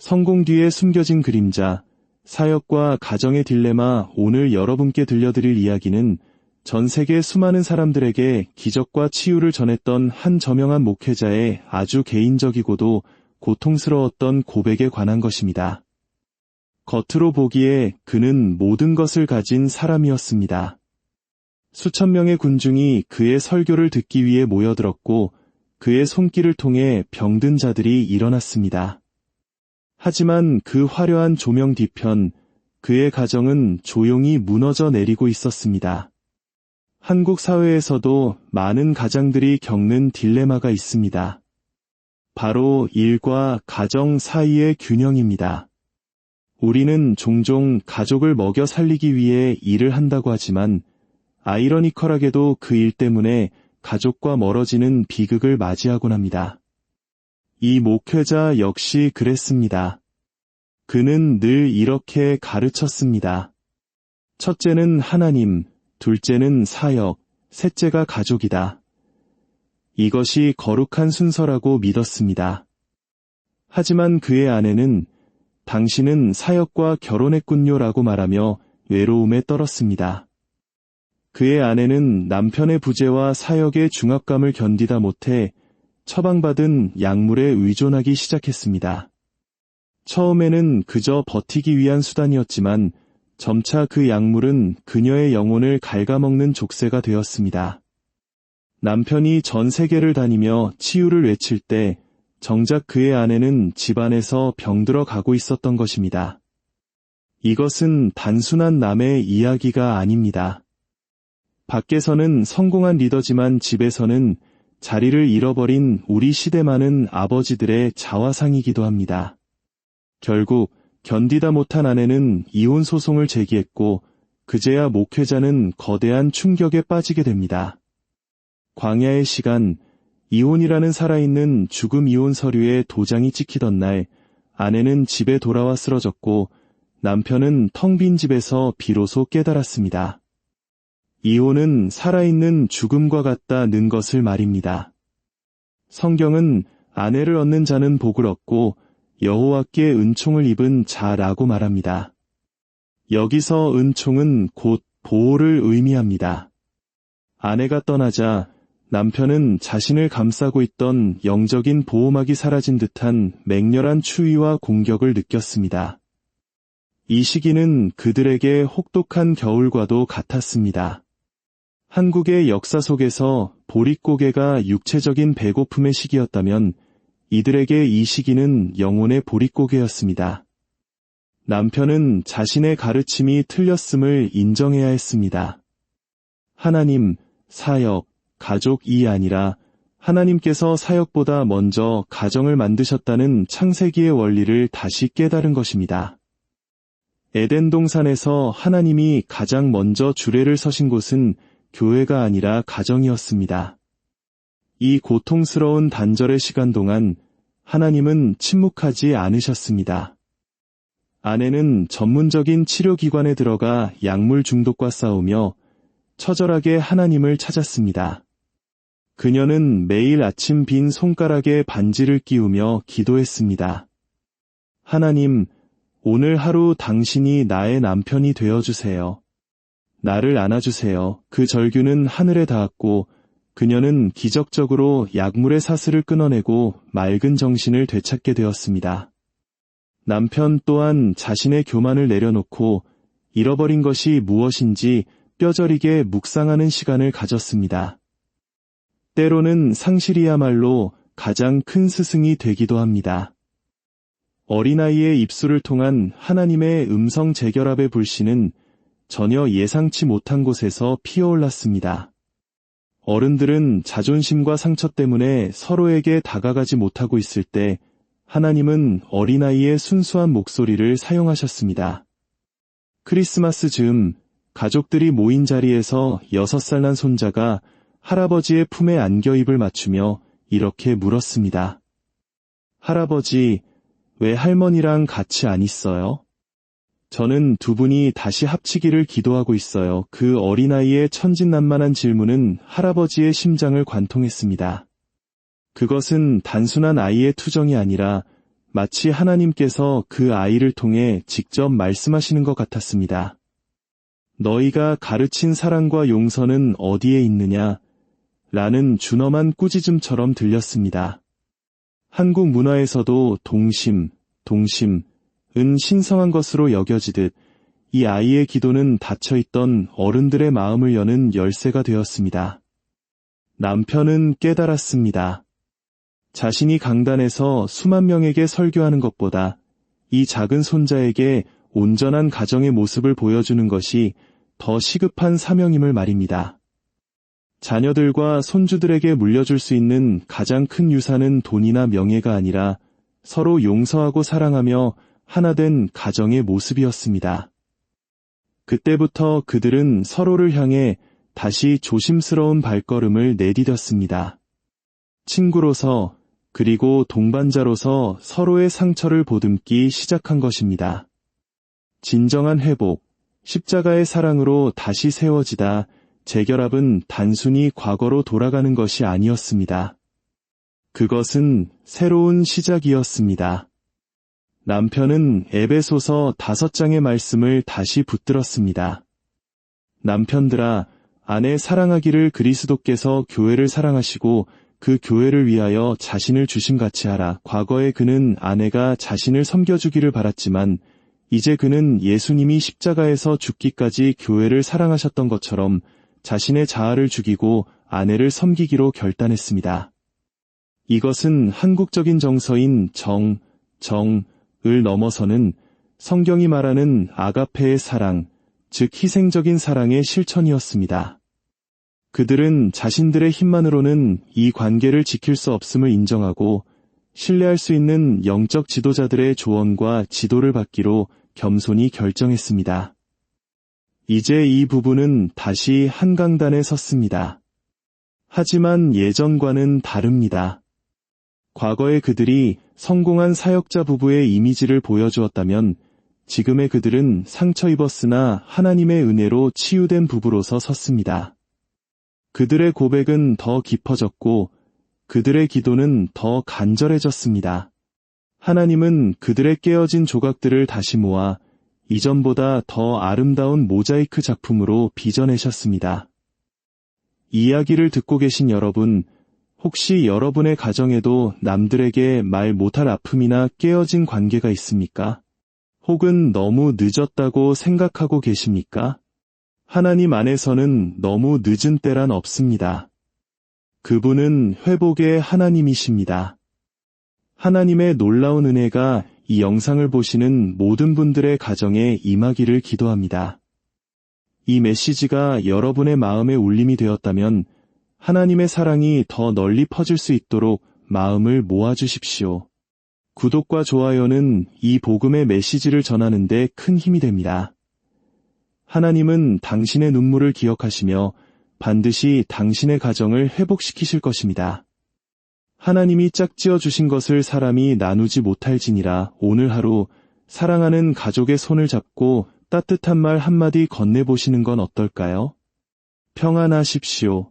성공 뒤에 숨겨진 그림자, 사역과 가정의 딜레마 오늘 여러분께 들려드릴 이야기는 전 세계 수많은 사람들에게 기적과 치유를 전했던 한 저명한 목회자의 아주 개인적이고도 고통스러웠던 고백에 관한 것입니다. 겉으로 보기에 그는 모든 것을 가진 사람이었습니다. 수천 명의 군중이 그의 설교를 듣기 위해 모여들었고 그의 손길을 통해 병든 자들이 일어났습니다. 하지만 그 화려한 조명 뒤편 그의 가정은 조용히 무너져 내리고 있었습니다. 한국 사회에서도 많은 가장들이 겪는 딜레마가 있습니다. 바로 일과 가정 사이의 균형입니다. 우리는 종종 가족을 먹여 살리기 위해 일을 한다고 하지만 아이러니컬하게도 그 일 때문에 가족과 멀어지는 비극을 맞이하곤 합니다. 이 목회자 역시 그랬습니다. 그는 늘 이렇게 가르쳤습니다. 첫째는 하나님, 둘째는 사역, 셋째가 가족이다. 이것이 거룩한 순서라고 믿었습니다. 하지만 그의 아내는 당신은 사역과 결혼했군요라고 말하며 외로움에 떨었습니다. 그의 아내는 남편의 부재와 사역의 중압감을 견디다 못해 처방받은 약물에 의존하기 시작했습니다. 처음에는 그저 버티기 위한 수단이었지만 점차 그 약물은 그녀의 영혼을 갉아먹는 족쇄가 되었습니다. 남편이 전 세계를 다니며 치유를 외칠 때 정작 그의 아내는 집안에서 병들어 가고 있었던 것입니다. 이것은 단순한 남의 이야기가 아닙니다. 밖에서는 성공한 리더지만 집에서는 자리를 잃어버린 우리 시대많은 아버지들의 자화상이기도 합니다. 결국 견디다 못한 아내는 이혼 소송을 제기했고 그제야 목회자는 거대한 충격에 빠지게 됩니다. 광야의 시간, 이혼이라는 살아있는 죽음 이혼 서류에 도장이 찍히던 날 아내는 집에 돌아와 쓰러졌고 남편은 텅 빈 집에서 비로소 깨달았습니다. 이혼은 살아있는 죽음과 같다는 것을 말입니다. 성경은 아내를 얻는 자는 복을 얻고 여호와께 은총을 입은 자라고 말합니다. 여기서 은총은 곧 보호를 의미합니다. 아내가 떠나자 남편은 자신을 감싸고 있던 영적인 보호막이 사라진 듯한 맹렬한 추위와 공격을 느꼈습니다. 이 시기는 그들에게 혹독한 겨울과도 같았습니다. 한국의 역사 속에서 보릿고개가 육체적인 배고픔의 시기였다면 이들에게 이 시기는 영혼의 보릿고개였습니다. 남편은 자신의 가르침이 틀렸음을 인정해야 했습니다. 하나님, 사역, 가족이 아니라 하나님께서 사역보다 먼저 가정을 만드셨다는 창세기의 원리를 다시 깨달은 것입니다. 에덴 동산에서 하나님이 가장 먼저 주례를 서신 곳은 교회가 아니라 가정이었습니다. 이 고통스러운 단절의 시간 동안 하나님은 침묵하지 않으셨습니다. 아내는 전문적인 치료기관에 들어가 약물 중독과 싸우며 처절하게 하나님을 찾았습니다. 그녀는 매일 아침 빈 손가락에 반지를 끼우며 기도했습니다. 하나님, 오늘 하루 당신이 나의 남편이 되어주세요. 나를 안아주세요. 그 절규는 하늘에 닿았고 그녀는 기적적으로 약물의 사슬을 끊어내고 맑은 정신을 되찾게 되었습니다. 남편 또한 자신의 교만을 내려놓고 잃어버린 것이 무엇인지 뼈저리게 묵상하는 시간을 가졌습니다. 때로는 상실이야말로 가장 큰 스승이 되기도 합니다. 어린아이의 입술을 통한 하나님의 음성 재결합의 불씨는 전혀 예상치 못한 곳에서 피어올랐습니다. 어른들은 자존심과 상처 때문에 서로에게 다가가지 못하고 있을 때 하나님은 어린아이의 순수한 목소리를 사용하셨습니다. 크리스마스 즈음 가족들이 모인 자리에서 여섯 살난 손자가 할아버지의 품에 안겨 입을 맞추며 이렇게 물었습니다. 할아버지, 왜 할머니랑 같이 안 있어요? 저는 두 분이 다시 합치기를 기도하고 있어요. 그 어린아이의 천진난만한 질문은 할아버지의 심장을 관통했습니다. 그것은 단순한 아이의 투정이 아니라 마치 하나님께서 그 아이를 통해 직접 말씀하시는 것 같았습니다. 너희가 가르친 사랑과 용서는 어디에 있느냐? 라는 준엄한 꾸짖음처럼 들렸습니다. 한국 문화에서도 동심, 동심, 은 신성한 것으로 여겨지듯 이 아이의 기도는 닫혀있던 어른들의 마음을 여는 열쇠가 되었습니다. 남편은 깨달았습니다. 자신이 강단에서 수만 명에게 설교하는 것보다 이 작은 손자에게 온전한 가정의 모습을 보여주는 것이 더 시급한 사명임을 말입니다. 자녀들과 손주들에게 물려줄 수 있는 가장 큰 유산은 돈이나 명예가 아니라 서로 용서하고 사랑하며 하나된 가정의 모습이었습니다. 그때부터 그들은 서로를 향해 다시 조심스러운 발걸음을 내디뎠습니다. 친구로서 그리고 동반자로서 서로의 상처를 보듬기 시작한 것입니다. 진정한 회복, 십자가의 사랑으로 다시 세워지다 재결합은 단순히 과거로 돌아가는 것이 아니었습니다. 그것은 새로운 시작이었습니다. 남편은 에베소서 다섯 장의 말씀을 다시 붙들었습니다. 남편들아, 아내 사랑하기를 그리스도께서 교회를 사랑하시고 그 교회를 위하여 자신을 주심같이 하라. 과거에 그는 아내가 자신을 섬겨주기를 바랐지만 이제 그는 예수님이 십자가에서 죽기까지 교회를 사랑하셨던 것처럼 자신의 자아를 죽이고 아내를 섬기기로 결단했습니다. 이것은 한국적인 정서인 정, 정 을 넘어서는 성경이 말하는 아가페의 사랑, 즉 희생적인 사랑의 실천이었습니다. 그들은 자신들의 힘만으로는 이 관계를 지킬 수 없음을 인정하고 신뢰할 수 있는 영적 지도자들의 조언과 지도를 받기로 겸손히 결정했습니다. 이제 이 부부는 다시 한강단에 섰습니다. 하지만 예전과는 다릅니다. 과거에 그들이 성공한 사역자 부부의 이미지를 보여주었다면 지금의 그들은 상처 입었으나 하나님의 은혜로 치유된 부부로서 섰습니다. 그들의 고백은 더 깊어졌고 그들의 기도는 더 간절해졌습니다. 하나님은 그들의 깨어진 조각들을 다시 모아 이전보다 더 아름다운 모자이크 작품으로 빚어내셨습니다. 이야기를 듣고 계신 여러분, 혹시 여러분의 가정에도 남들에게 말 못할 아픔이나 깨어진 관계가 있습니까? 혹은 너무 늦었다고 생각하고 계십니까? 하나님 안에서는 너무 늦은 때란 없습니다. 그분은 회복의 하나님이십니다. 하나님의 놀라운 은혜가 이 영상을 보시는 모든 분들의 가정에 임하기를 기도합니다. 이 메시지가 여러분의 마음에 울림이 되었다면 하나님의 사랑이 더 널리 퍼질 수 있도록 마음을 모아주십시오. 구독과 좋아요는 이 복음의 메시지를 전하는데 큰 힘이 됩니다. 하나님은 당신의 눈물을 기억하시며 반드시 당신의 가정을 회복시키실 것입니다. 하나님이 짝지어 주신 것을 사람이 나누지 못할지니라 오늘 하루 사랑하는 가족의 손을 잡고 따뜻한 말 한마디 건네보시는 건 어떨까요? 평안하십시오.